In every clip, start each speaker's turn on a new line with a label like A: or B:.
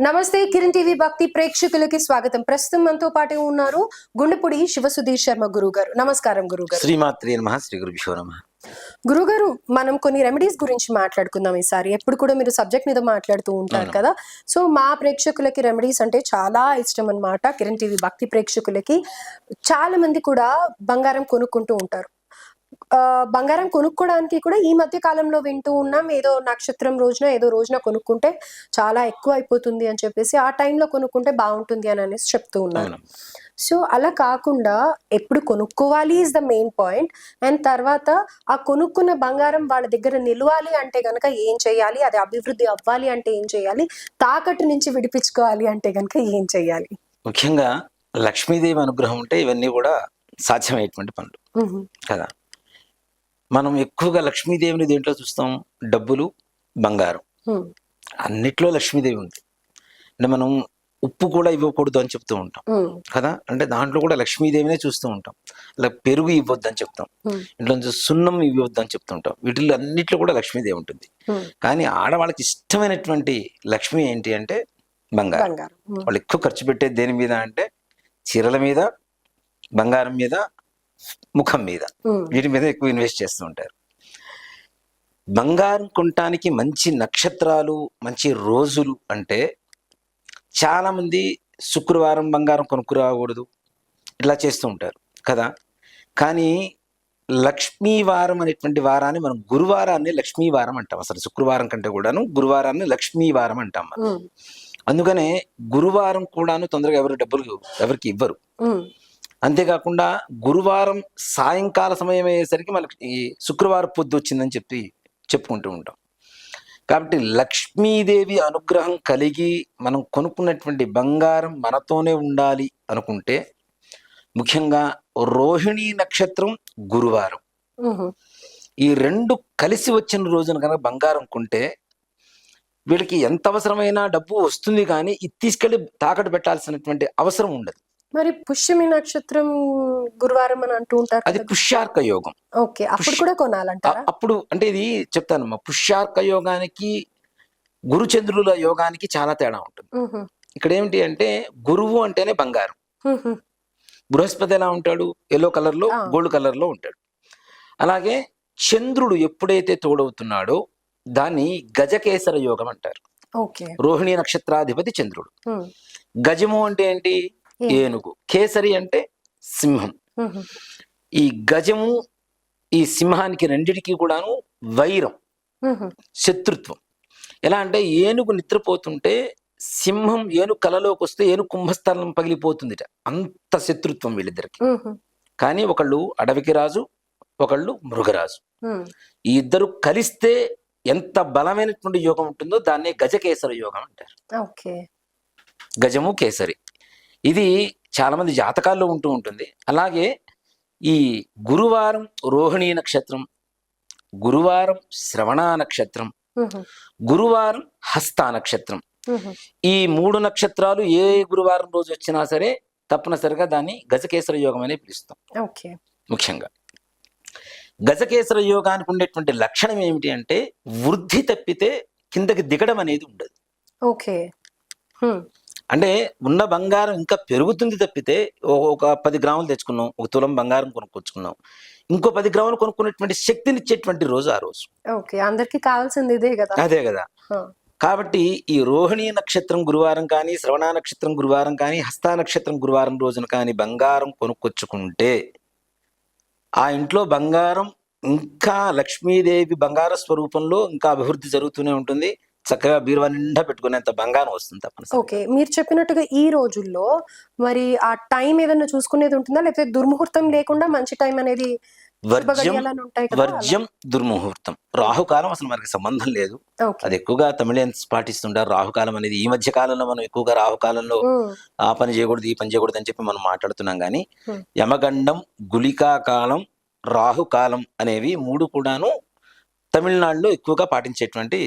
A: నమస్తే కిరణ్ టీవీ భక్తి ప్రేక్షకులకి స్వాగతం. ప్రస్తుతం మనతో పాటు ఉన్నారు గుండెపూడి శివసుధీర్ శర్మ గురువు గారు నమస్కారం గురువు గారు
B: శ్రీమాత్రి నమ శ్రీ గురుభ్యో నమ.
A: గురుగారు మనం కొన్ని రెమెడీస్ గురించి మాట్లాడుకుందాం ఈసారి. ఎప్పుడు కూడా మీరు సబ్జెక్ట్ మీద మాట్లాడుతూ ఉంటారు. కదా. సో మా ప్రేక్షకులకి రెమెడీస్ అంటే చాలా ఇష్టం అన్నమాట కిరణ్ టీవీ భక్తి ప్రేక్షకులకి. చాలా మంది కూడా బంగారం కొనుక్కుంటూ ఉంటారు. బంగారం కొనుక్కోవడానికి కూడా ఈ మధ్య కాలంలో వింటూ ఉన్నాం. ఏదో నక్షత్రం రోజున ఏదో రోజున కొనుక్కుంటే చాలా ఎక్కువ అయిపోతుంది అని చెప్పేసి ఆ టైంలో కొనుక్కుంటే బాగుంటుంది అని అనేసి చెప్తూ ఉన్నారు.
B: అవును.
A: సో అలా కాకుండా ఎప్పుడు కొనుక్కోవాలి is the main point and తర్వాత ఆ కొనుక్కున్న బంగారం వాళ్ళ దగ్గర నిలవాలి అంటే గనక ఏం చేయాలి? అది అభివృద్ధి అవ్వాలి అంటే ఏం చేయాలి? తాకట్టు నుంచి విడిపించుకోవాలి అంటే గనక ఏం చేయాలి?
B: ముఖ్యంగా లక్ష్మీదేవి అనుగ్రహం ఉంటే ఇవన్నీ కూడా సాధ్యమయ్యేటువంటి పనులు. కదా? మనం ఎక్కువగా లక్ష్మీదేవిని దేంట్లో చూస్తాం? డబ్బులు బంగారం. అన్నిట్లో లక్ష్మీదేవి ఉంది. అంటే మనం ఉప్పు కూడా ఇవ్వకూడదు అని చెప్తూ ఉంటాం. కదా? అంటే దాంట్లో కూడా లక్ష్మీదేవినే చూస్తూ ఉంటాం. అలా పెరుగు ఇవ్వద్దు అని చెప్తాం. ఇంట్లో సున్నం ఇవ్వద్దు అని చెప్తుంటాం వీటిల్లో అన్నిట్లో కూడా లక్ష్మీదేవి ఉంటుంది. కానీ ఆడవాళ్ళకి ఇష్టమైనటువంటి లక్ష్మి ఏంటి అంటే బంగారం. వాళ్ళు ఎక్కువ ఖర్చు పెట్టేది దేని మీద అంటే చీరల మీద బంగారం మీద ముఖం మీద. వీటి మీద ఎక్కువ ఇన్వెస్ట్ చేస్తూ ఉంటారు. బంగారం కొనటానికి మంచి నక్షత్రాలు మంచి రోజులు అంటే చాలా మంది శుక్రవారం బంగారం కొనుక్కురాకూడదు. ఇట్లా చేస్తూ ఉంటారు. కదా? కానీ లక్ష్మీ వారం అనేటువంటి వారాన్ని మనం గురువారాన్ని లక్ష్మీ వారం అంటాం అసలు. శుక్రవారం కంటే కూడాను గురువారాన్ని లక్ష్మీ వారం అంటాం మనం. అందుకనే గురువారం కూడాను తొందరగా ఎవరు డబ్బులు ఎవరికి ఇవ్వరు. అంతేకాకుండా గురువారం సాయంకాల సమయం అయ్యేసరికి మనకి ఈ శుక్రవారం పొద్దు వచ్చిందని చెప్పి చెప్పుకుంటూ ఉంటాం. కాబట్టి లక్ష్మీదేవి అనుగ్రహం కలిగి మనం కొనుక్కున్నటువంటి బంగారం మనతోనే ఉండాలి అనుకుంటే ముఖ్యంగా రోహిణీ నక్షత్రం గురువారం. ఈ రెండు కలిసి వచ్చిన రోజున కనుక బంగారం కొంటే వీళ్ళకి ఎంత అవసరమైనా డబ్బు వస్తుంది కానీ ఇది తీసుకెళ్ళి తాకట్టు పెట్టాల్సినటువంటి అవసరం ఉండదు.
A: మరి పుష్యమి నక్షత్రం గురువారం అని అంటూ ఉంటారు
B: అది. పుష్యార్క యోగం
A: ఓకే అప్పుడు కూడా కొనాలంటారా
B: అ- అప్పుడు అంటే ఇది చెప్తానమ్మా పుష్యార్క యోగానికి గురుచంద్రుల యోగానికి చాలా తేడా ఉంటుంది. ఇక్కడ ఏమిటి అంటే గురువు అంటేనే బంగారం. బృహస్పతి ఎలా ఉంటాడు ఎల్లో
A: కలర్లో.
B: గోల్డ్ కలర్లో ఉంటాడు అలాగే చంద్రుడు ఎప్పుడైతే తోడవుతున్నాడో దాన్ని గజకేసర యోగం అంటారు
A: ఓకే
B: రోహిణి నక్షత్రాధిపతి చంద్రుడు. గజము అంటే ఏంటి
A: ఏనుగు.
B: కేసరి అంటే సింహం. ఈ గజము ఈ సింహానికి రెండిటికి కూడాను వైరం. శత్రుత్వం ఎలా అంటే ఏనుగు నిద్రపోతుంటే సింహం ఏనుగు కలలోకి వస్తే ఏనుగు కుంభస్థలం పగిలిపోతుందిట అంత శత్రుత్వం వీళ్ళిద్దరికి. కానీ ఒకళ్ళు అడవికి రాజు ఒకళ్ళు మృగరాజు. ఈ ఇద్దరు కలిస్తే ఎంత బలమైనటువంటి యోగం ఉంటుందో దాన్నే గజకేసర యోగం అంటారు
A: ఓకే
B: గజము కేసరి ఇది చాలా మంది జాతకాల్లో ఉంటూ ఉంటుంది అలాగే ఈ గురువారం రోహిణీ నక్షత్రం గురువారం శ్రవణ నక్షత్రం. గురువారం హస్త నక్షత్రం. ఈ మూడు నక్షత్రాలు ఏ గురువారం రోజు వచ్చినా సరే తప్పనిసరిగా దాన్ని గజకేసర యోగం అనే పిలుస్తాం
A: ఓకే
B: ముఖ్యంగా గజకేసర యోగానికి ఉండేటువంటి లక్షణం ఏమిటి అంటే వృద్ధి తప్పితే కిందకి దిగడం అనేది ఉండదు
A: ఓకే.
B: అంటే ఉన్న బంగారం ఇంకా పెరుగుతుంది తప్పితే ఒక పది గ్రాములు తెచ్చుకున్నాం ఒక తులం బంగారం కొనుక్కొచ్చుకున్నాం. ఇంకో పది గ్రాములు కొనుక్కునేటువంటి శక్తిని ఇచ్చేటువంటి రోజు ఆ రోజు.
A: ఓకే అందరికి కావాల్సింది ఇదే కదా.
B: అదే కదా. కాబట్టి ఈ రోహిణి నక్షత్రం గురువారం కానీ శ్రవణ నక్షత్రం గురువారం కానీ హస్త నక్షత్రం గురువారం రోజున కానీ బంగారం కొనుక్కొచ్చుకుంటే ఆ ఇంట్లో బంగారం ఇంకా లక్ష్మీదేవి బంగార స్వరూపంలో ఇంకా అభివృద్ధి జరుగుతూనే ఉంటుంది. చక్కగా బీరువా నిండా పెట్టుకునేంత బంగారం వస్తుంది తప్పనిసరి
A: ఓకే మీరు చెప్పినట్టుగా ఈ రోజుల్లో మరి ఆ టైం ఏదైనా చూసుకునేది ఉంటుందా లేకపోతే దుర్ముహూర్తం లేకుండా మంచి టైం అనేది
B: వర్జ్యం? వర్జ్యం దుర్ముహూర్తం రాహుకాలం అసలు మనకి సంబంధం లేదు అది ఎక్కువగా తమిళియన్స్ పాటిస్తుంటారు రాహుకాలం అనేది ఈ మధ్య కాలంలో మనం ఎక్కువగా రాహుకాలంలో. ఆ పని చేయకూడదు ఈ పని చేయకూడదు అని చెప్పి మనం మాట్లాడుతున్నాం కానీ. యమగండం గులికా కాలం రాహుకాలం అనేవి మూడు కూడాను తమిళనాడులో ఎక్కువగా పాటించేటువంటి.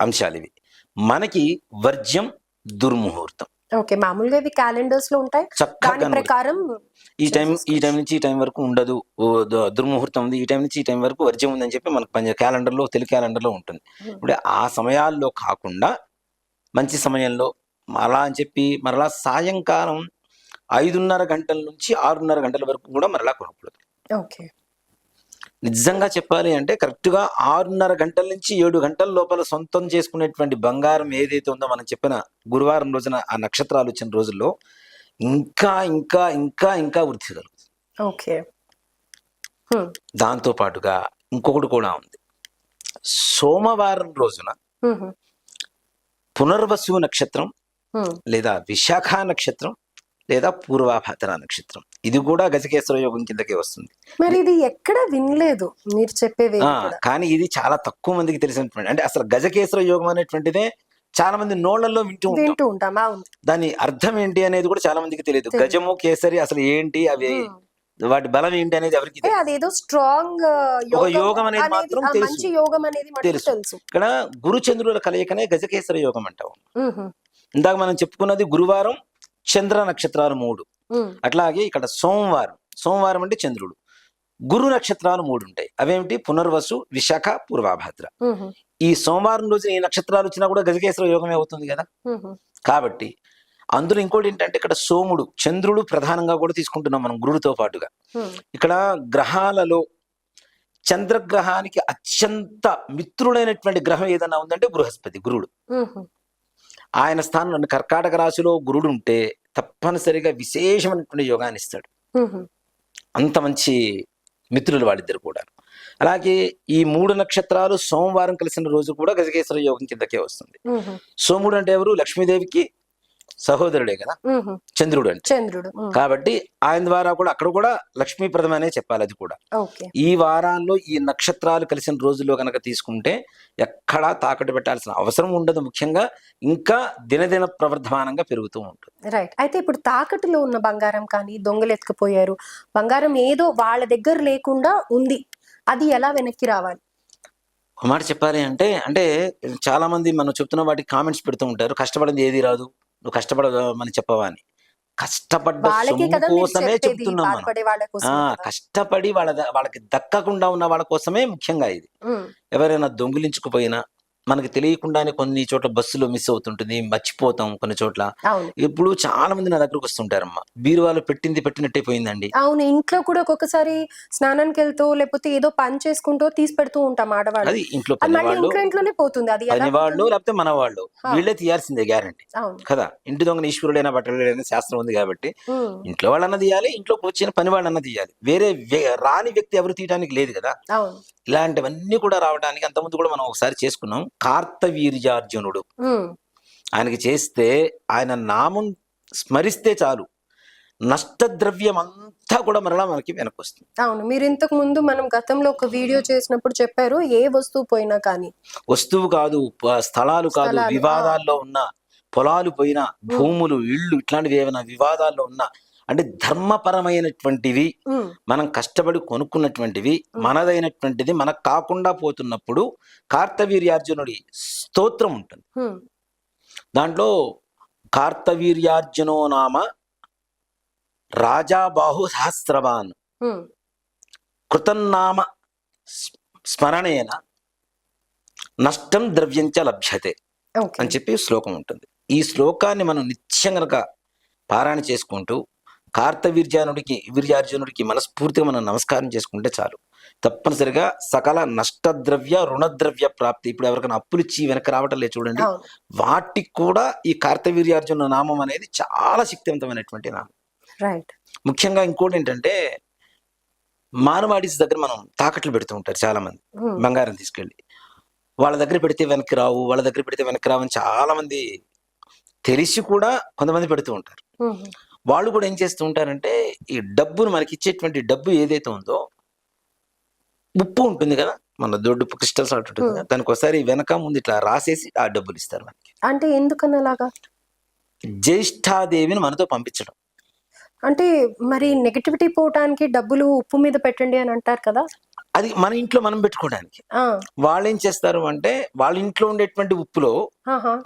B: అంశాలు ఇవి మనకి వర్జ్యం దుర్ముహూర్తం.
A: ఓకే. మామూలుగా ఇవి క్యాలెండర్స్లో ఉంటాయి. దాని
B: చక్కగా
A: ప్రకారం
B: ఈ టైం ఈ టైం నుంచి ఈ టైం వరకు ఉండదు. దుర్ముహూర్తం ఉంది. ఈ టైం నుంచి ఈ టైం వరకు వర్జ్యం ఉందని చెప్పి మనకు పంజ క్యాలెండర్లో తెలుగు క్యాలెండర్లో ఉంటుంది. ఇప్పుడు ఆ సమయాల్లో కాకుండా మంచి సమయంలో అలా అని చెప్పి మరలా సాయంకాలం ఐదున్నర గంటల నుంచి ఆరున్నర గంటల వరకు కూడా మరలా కొనకూడదు
A: ఓకే.
B: నిజంగా చెప్పాలి అంటే కరెక్ట్గా ఆరున్నర గంటల నుంచి ఏడు గంటల లోపల సొంతం చేసుకునేటువంటి బంగారం ఏదైతే ఉందో మనం చెప్పిన గురువారం రోజున ఆ నక్షత్రాలు వచ్చిన రోజుల్లో ఇంకా ఇంకా ఇంకా ఇంకా వృద్ధి కలుగుతుంది
A: ఓకే.
B: దాంతో పాటుగా ఇంకొకటి కూడా ఉంది సోమవారం రోజున. పునర్వసు నక్షత్రం. లేదా విశాఖ నక్షత్రం లేదా పూర్వాభాద్ర నక్షత్రం ఇది కూడా గజకేశ్వర యోగం కిందకే వస్తుంది
A: మరి ఇది ఎక్కడ వినలేదు మీరు చెప్పేవి
B: ఆ, కానీ ఇది చాలా తక్కువ మందికి తెలిసినటువంటి అంటే అసలు గజకేశ్వర యోగం అనేటువంటిదే చాలా మంది నోళ్ళలో వింటూ
A: వింటూ ఉంటాం
B: దాని అర్థం ఏంటి అనేది కూడా చాలా మందికి తెలియదు. గజము కేసరి అసలు ఏంటి అవి. వాటి బలం ఏంటి అనేది ఎవరికి
A: అదేదో స్ట్రాంగ్
B: యోగం అనేది మాత్రం తెలుసు.
A: యోగం అనేది
B: తెలుసు. ఇక్కడ గురు చంద్రుల కలయికనే గజకేశ్వర యోగం అంటాం. ఇందాక మనం చెప్పుకున్నది గురువారం చంద్ర నక్షత్రాలు మూడు. అట్లాగే ఇక్కడ సోమవారం సోమవారం అంటే చంద్రుడు గురు నక్షత్రాలు మూడు ఉంటాయి అవేమిటి పునర్వసు విశాఖ పూర్వాభాద్ర. ఈ సోమవారం రోజున ఈ నక్షత్రాలు వచ్చినా కూడా గజకేశ్వర యోగమే అవుతుంది కదా. కాబట్టి అందులో ఇంకోటి ఏంటంటే ఇక్కడ సోముడు చంద్రుడు ప్రధానంగా కూడా తీసుకుంటున్నాం మనం గురుడితో పాటుగా. ఇక్కడ గ్రహాలలో చంద్రగ్రహానికి అత్యంత మిత్రుడైనటువంటి గ్రహం ఏదన్నా ఉందంటే బృహస్పతి గురుడు. ఆయన స్థానంలో కర్కాటక రాశిలో గురుడు ఉంటే తప్పనిసరిగా విశేషమైనటువంటి యోగాన్ని ఇస్తాడు. అంత మంచి మిత్రులు వాళ్ళిద్దరు కూడా అలాగే ఈ మూడు నక్షత్రాలు సోమవారం కలిసిన రోజు కూడా గజకేశ్వర యోగం కిందకే వస్తుంది. సోముడు అంటే ఎవరు లక్ష్మీదేవికి సహోదరుడే కదా. చంద్రుడు అంటే.
A: చంద్రుడు.
B: కాబట్టి ఆయన ద్వారా కూడా అక్కడ కూడా లక్ష్మీప్రదమనే చెప్పాలి అది కూడా. ఈ వారాల్లో ఈ నక్షత్రాలు కలిసిన రోజుల్లో కనుక తీసుకుంటే ఎక్కడా తాకట్టు పెట్టాల్సిన అవసరం ఉండదు ముఖ్యంగా. ఇంకా దినదిన ప్రవర్ధమానంగా పెరుగుతూ ఉంటుంది.
A: రైట్. అయితే ఇప్పుడు తాకట్టులో ఉన్న బంగారం కానీ దొంగలు ఎత్తుకుపోయారు. బంగారం ఏదో వాళ్ళ దగ్గర లేకుండా ఉంది. అది ఎలా వెనక్కి రావాలి?
B: ఒక మాట చెప్పాలి అంటే అంటే చాలా మంది మనం చెప్తున్న వాటికి కామెంట్స్ పెడుతూ ఉంటారు. కష్టపడింది ఏది రాదు. నువ్వు కష్టపడమని చెప్పవా అని కష్టపడ్డ కోసమే చెప్తున్నాం మనం. కష్టపడి వాళ్ళ వాళ్ళకి దక్కకుండా ఉన్న వాళ్ళ కోసమే ముఖ్యంగా ఇది. ఎవరైనా దొంగిలించుకుపోయినా మనకి తెలియకుండానే కొన్ని చోట్ల బస్సులో మిస్ అవుతుంటుంది మర్చిపోతాం కొన్ని చోట్ల. ఇప్పుడు చాలా మంది నా దగ్గరకు వస్తుంటారమ్మా. బీరువాలో పెట్టింది పెట్టినట్టే పోయిందండి.
A: అవును ఇంట్లో కూడా ఒక్కొక్కసారి స్నానానికి వెళ్తూ లేకపోతే ఏదో పని చేసుకుంటూ తీసి పెడుతూ ఉంటాం ఆడవాళ్ళు.
B: అది ఇంట్లో
A: ఇంట్లోనే పోతుంది అది పోతుంది?
B: లేకపోతే మన వాళ్ళు. వీళ్ళే తీయాల్సిందే గ్యారంటీ కదా? ఇంటి దొంగ ఈశ్వరుడైనా బట్టలేడైనా శాస్త్రం ఉంది కాబట్టి. ఇంట్లో వాళ్ళన్న తీయాలి ఇంట్లోకి వచ్చిన పని వాళ్ళన్న తీయాలి. వేరే రాని వ్యక్తి ఎవరు తీయడానికి లేదు కదా? ఇలాంటివన్నీ కూడా రావడానికి అంతకుముందు కూడా మనం ఒకసారి చేసుకున్నాం. కార్తవీర్యార్జునుడు. ఆయనకి చేస్తే ఆయన నామం స్మరిస్తే చాలు. నష్టద్రవ్యం అంతా కూడా మరలా మనకి వెనక్కి వస్తుంది
A: అవును మీరు ఇంతకు ముందు మనం గతంలో ఒక వీడియో చేసినప్పుడు చెప్పారు ఏ వస్తువు పోయినా కానీ.
B: వస్తువు కాదు స్థలాలు కాదు. వివాదాల్లో ఉన్న పొలాలు పోయిన భూములు ఇళ్ళు ఇట్లాంటివి ఏమైనా వివాదాల్లో ఉన్న అంటే ధర్మపరమైనటువంటివి. మనం కష్టపడి కొనుక్కున్నటువంటివి మనదైనటువంటిది మనకు కాకుండా పోతున్నప్పుడు కార్తవీర్యార్జునుడి స్తోత్రం ఉంటుంది. దాంట్లో కార్తవీర్యార్జునో నామ రాజాబాహు సహస్రవాన్. కృతన్నామ స్మ- స్మరణేన నష్టం ద్రవ్యంచ లభ్యతే అని చెప్పి శ్లోకం ఉంటుంది ఈ శ్లోకాన్ని మనం నిత్యం గనక పారాయణ చేసుకుంటూ కార్తవీర్యానుడికి వీర్యార్జునుడికి మనస్ఫూర్తిగా మనం నమస్కారం చేసుకుంటే చాలు. తప్పనిసరిగా సకల నష్టద్రవ్య రుణద్రవ్య ప్రాప్తి. ఇప్పుడు ఎవరికైనా అప్పులు ఇచ్చి వెనక రావటం లేదు చూడండి. వాటికి కూడా ఈ కార్తవీర్యార్జున నామం అనేది చాలా శక్తివంతమైనటువంటి నామం.
A: రైట్
B: ముఖ్యంగా ఇంకోటి ఏంటంటే మానవాడీస్ దగ్గర మనం తాకట్లు పెడుతూ ఉంటారు చాలా మంది
A: మ్మ్.
B: బంగారం తీసుకెళ్ళి. వాళ్ళ దగ్గర పెడితే వెనక్కి రావు వాళ్ళ దగ్గర పెడితే వెనక్కి రావు అని చాలా మంది తెలిసి కూడా కొంతమంది పెడుతూ ఉంటారు.
A: మ్మ్.
B: వాళ్ళు కూడా ఏం చేస్తూ ఉంటారంటే ఈ డబ్బును మనకి ఇచ్చేటువంటి డబ్బు ఏదైతే ఉందో ఉప్పు ఉంటుంది కదా మన దొడ్డు క్రిస్టల్స్ ఉంటుంది కదా దానికి ఒకసారి వెనక ముందు ఇట్లా రాసేసి ఆ డబ్బులు ఇస్తారు మనకి.
A: అంటే ఎందుకని అలాగా
B: జ్యేష్ఠాదేవిని మనతో పంపించడం.
A: అంటే మరి నెగటివిటీ పోవటానికి డబ్బులు ఉప్పు మీద పెట్టండి అని అంటారు కదా?
B: అది మన ఇంట్లో మనం పెట్టుకోవడానికి. వాళ్ళు ఏం చేస్తారు అంటే వాళ్ళ ఇంట్లో ఉండేటువంటి ఉప్పులో.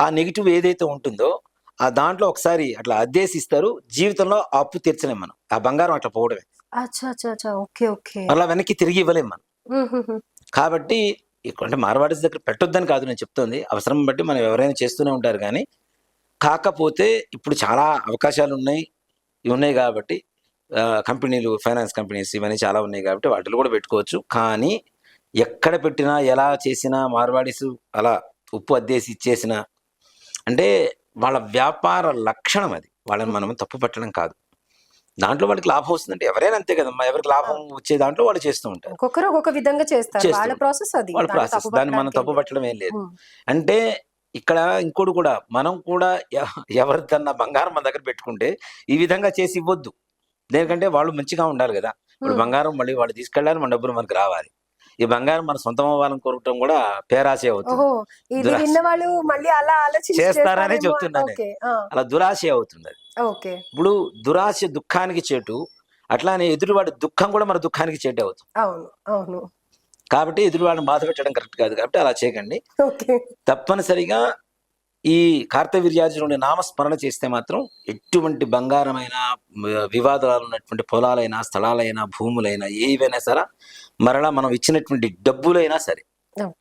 B: ఆ నెగిటివ్ ఏదైతే ఉంటుందో ఆ దాంట్లో ఒకసారి అట్లా అద్దేసి ఇస్తారు జీవితంలో అప్పు తీర్చలేం మనం. ఆ బంగారం అట్లా పోవడమే.
A: Okay okay.
B: మళ్ళీ వెనక్కి తిరిగి ఇవ్వలేం మనం. కాబట్టి ఇక్కడ అంటే మార్వాడీస్ దగ్గర పెట్టొద్దని కాదు నేను చెప్తోంది. అవసరం బట్టి మనం ఎవరైనా చేస్తూనే ఉంటారు కానీ కాకపోతే ఇప్పుడు చాలా అవకాశాలు ఉన్నాయి. ఇవి ఉన్నాయి కాబట్టి కంపెనీలు ఫైనాన్స్ కంపెనీస్ ఇవన్నీ చాలా ఉన్నాయి కాబట్టి వాటిలో కూడా పెట్టుకోవచ్చు. కానీ ఎక్కడ పెట్టినా ఎలా చేసినా మార్వాడీస్ అలా ఉప్పు అద్దేసి ఇచ్చేసిన అంటే వాళ్ళ వ్యాపార లక్షణం అది. వాళ్ళని మనం తప్పు పట్టడం కాదు. దాంట్లో వాళ్ళకి లాభం వస్తుందంటే ఎవరైనా అంతే కదమ్మా. ఎవరికి లాభం వచ్చే దాంట్లో వాళ్ళు చేస్తూ ఉంటారు.
A: ఒక్కొక్కరు ఒక్కొక్క విధంగా చేస్తారు. వాళ్ళ ప్రాసెస్ అది.
B: వాళ్ళ
A: దాన్ని
B: ప్రాసెస్. దాన్ని మనం తప్పు పట్టడం ఏం లేదు. అంటే ఇక్కడ ఇంకోటి కూడా మనం కూడా ఎవ- ఎవరిదన్నా బంగారం మన దగ్గర పెట్టుకుంటే ఈ విధంగా చేసి ఇవ్వద్దు. దేనికంటే వాళ్ళు మంచిగా ఉండాలి కదా. ఇప్పుడు. బంగారం మళ్ళీ వాళ్ళు తీసుకెళ్ళాలి మన డబ్బులు మనకు రావాలి. ఈ బంగారం మన సొంతం అవ్వాలని కోరటం కూడా పేరాశ అవుతుంది.
A: వాళ్ళు మళ్ళీ అలా
B: చేస్తారనే. చెప్తున్నాను అలా దురాశ అవుతుంది అది.
A: ఓకే.
B: ఇప్పుడు దురాశ దుఃఖానికి చేటు అట్లానే ఎదురువాడి దుఃఖం కూడా మన దుఃఖానికి చేటే అవుతుంది.
A: అవును అవును.
B: కాబట్టి ఎదురువాడిని బాధ పెట్టడం కరెక్ట్ కాదు కాబట్టి అలా చేయకండి. తప్పనిసరిగా ఈ కార్తవీర్యార్జునుడి నామస్మరణ చేస్తే మాత్రం ఎటువంటి బంగారమైన వివాదాలు ఉన్నటువంటి పొలాలైనా స్థలాలైనా భూములైనా ఏవైనా సరే మరలా మనం ఇచ్చినటువంటి డబ్బులైనా సరే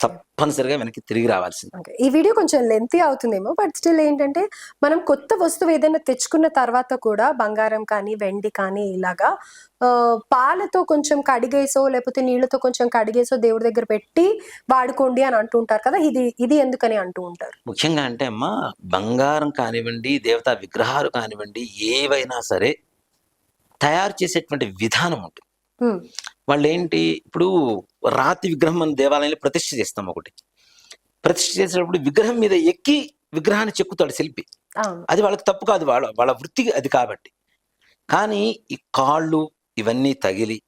B: తప్పనిసరిగా వెనక్కి తిరిగి రావాల్సింది.
A: ఈ వీడియో కొంచెం లెంతీ అవుతుందేమో బట్ స్టిల్ ఏంటంటే మనం కొత్త వస్తువు ఏదైనా తెచ్చుకున్న తర్వాత కూడా బంగారం కానీ వెండి కానీ ఇలాగా ఆ, పాలతో కొంచెం కడిగేసో లేకపోతే నీళ్ళతో కొంచెం కడిగేసో దేవుడి దగ్గర పెట్టి వాడుకోండి అని అంటూ ఉంటారు కదా ఇది ఇది ఎందుకని అంటూ ఉంటారు?
B: ముఖ్యంగా అంటే అమ్మా బంగారం కానివ్వండి దేవతా విగ్రహాలు కానివ్వండి ఏవైనా సరే తయారు చేసేటువంటి విధానం ఉంటుంది.
A: ఉమ్,
B: వాళ్ళు ఏంటి ఇప్పుడు రాతి విగ్రహం మన దేవాలయంలో ప్రతిష్ఠ చేస్తాం ఒకటి. ప్రతిష్ఠ చేసేటప్పుడు విగ్రహం మీద ఎక్కి విగ్రహాన్ని చెక్కుతాడు శిల్పి అది వాళ్ళకి తప్పు కాదు వాళ్ళ వాళ్ళ వృత్తి అది కాబట్టి. కానీ ఈ కాళ్ళు ఇవన్నీ తగిలి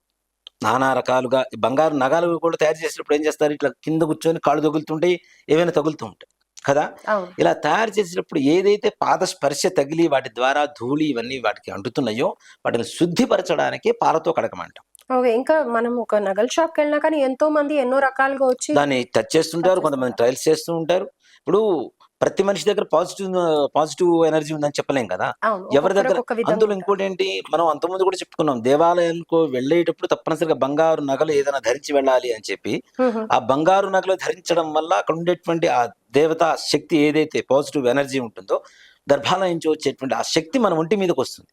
B: నానా రకాలుగా ఈ బంగారు నగాలు కూడా తయారు చేసేటప్పుడు ఏం చేస్తారు? ఇట్లా కింద కూర్చొని కాళ్ళు తగులుతుంటాయి ఏవైనా తగులుతూ ఉంటాయి. కదా? ఇలా తయారు చేసేటప్పుడు ఏదైతే పాద స్పర్శ తగిలి వాటి ద్వారా ధూళి ఇవన్నీ వాటికి అంటుతున్నాయో వాటిని శుద్ధిపరచడానికి పాలతో కడకమంటాం.
A: ఓకే ఇంకా మనం ఒక నగల షాప్కి వెళ్ళినా కానీ ఎంతో మంది ఎన్నో రకాలుగా వచ్చి
B: దాన్ని టచ్ చేస్తుంటారు కొంతమంది ట్రయల్స్ చేస్తూ ఉంటారు ఇప్పుడు ప్రతి మనిషి దగ్గర పాజిటివ్ పాజిటివ్ ఎనర్జీ ఉందని చెప్పలేం కదా? ఎవరి దగ్గర అందులో. ఇంకోటి ఏంటి? మనం అంతకుముందు కూడా చెప్పుకున్నాం దేవాలయాలకు వెళ్ళేటప్పుడు తప్పనిసరిగా బంగారు నగలు ఏదైనా ధరించి వెళ్ళాలి అని చెప్పి ఆ బంగారు నగలు ధరించడం వల్ల అక్కడ ఉండేటువంటి ఆ దేవత శక్తి ఏదైతే పాజిటివ్ ఎనర్జీ ఉంటుందో గర్భాలయం నుంచి వచ్చేటువంటి ఆ శక్తి మన ఒంటి మీదకి వస్తుంది.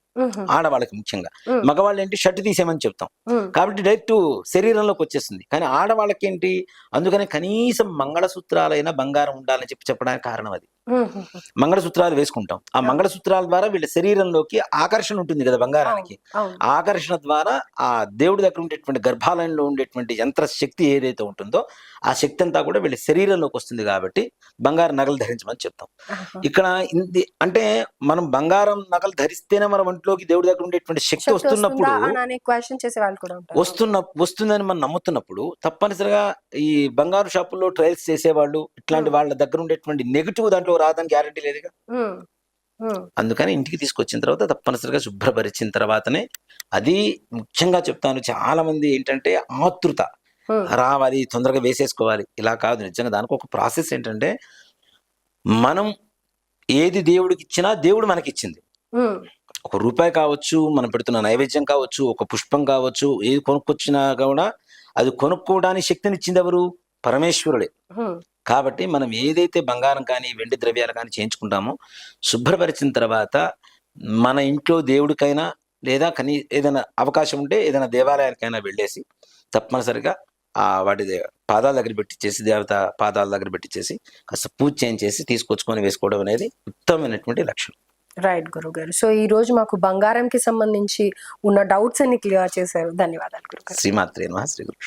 B: ఆడవాళ్ళకి ముఖ్యంగా. మగవాళ్ళు ఏంటి షర్ట్ తీసేయమని చెప్తాం. కాబట్టి డైరెక్ట్ శరీరంలోకి వచ్చేస్తుంది. కానీ ఆడవాళ్ళకి ఏంటి అందుకని కనీసం మంగళసూత్రాలైనా బంగారం ఉండాలని చెప్పి చెప్పడానికి కారణం అది. మంగళసూత్రాలు వేసుకుంటాం. ఆ మంగళసూత్రాల ద్వారా వీళ్ళ శరీరంలోకి ఆకర్షణ ఉంటుంది కదా బంగారానికి. ఆకర్షణ ద్వారా ఆ దేవుడి దగ్గర ఉండేటువంటి గర్భాలయంలో ఉండేటువంటి యంత్ర శక్తి ఏదైతే ఉంటుందో ఆ శక్తి అంతా కూడా వీళ్ళ శరీరంలోకి వస్తుంది కాబట్టి బంగారు నగలు ధరించమని చెప్తాం. ఇక్కడ ఇంది అంటే మనం బంగారం నగలు ధరిస్తేనే మన ఒంట్లోకి దేవుడి దగ్గర ఉండేటువంటి శక్తి వస్తున్నప్పుడు వస్తున్న వస్తుందని మనం నమ్ముతున్నప్పుడు తప్పనిసరిగా ఈ బంగారు షాపుల్లో ట్రయల్స్ చేసేవాళ్ళు ఇట్లాంటి. వాళ్ళ దగ్గర ఉండేటువంటి నెగిటివ్ దాంట్లో రాదని గ్యారంటీ లేదుగా? అందుకని ఇంటికి తీసుకొచ్చిన తర్వాత తప్పనిసరిగా శుభ్రపరిచిన తర్వాతనే అది ముఖ్యంగా చెప్తాను. చాలా మంది ఏంటంటే ఆతృత. రావాలి తొందరగా వేసేసుకోవాలి. ఇలా కాదు. నిజంగా దానికి ఒక ప్రాసెస్ ఏంటంటే మనం ఏది దేవుడికి ఇచ్చినా దేవుడు మనకి ఇచ్చింది ఒక రూపాయి కావచ్చు మనం పెడుతున్న నైవేద్యం కావచ్చు ఒక పుష్పం కావచ్చు ఏది కొనుక్కొచ్చినా కూడా అది కొనుక్కోవడానికి శక్తిని ఇచ్చింది ఎవరు? పరమేశ్వరుడే. కాబట్టి మనం ఏదైతే బంగారం కానీ వెండి ద్రవ్యాలు కానీ చేయించుకుంటామో శుభ్రపరిచిన తర్వాత మన ఇంట్లో దేవుడికైనా లేదా కనీ ఏదైనా అవకాశం ఉంటే ఏదైనా దేవాలయానికైనా వెళ్ళేసి తప్పనిసరిగా ఆ వాటి పాదాల దగ్గర పెట్టించేసి దేవత పాదాల దగ్గర పెట్టించేసి కాస్త పూజ చేయించేసి తీసుకొచ్చుకొని వేసుకోవడం అనేది ఉత్తమమైనటువంటి లక్షణం.
A: రైట్ గురువు గారు సో ఈ రోజు మాకు బంగారంకి సంబంధించి ఉన్న డౌట్స్ అన్ని క్లియర్ చేశారు. ధన్యవాదాలు
B: శ్రీమాత్రే నమః. శ్రీ గురు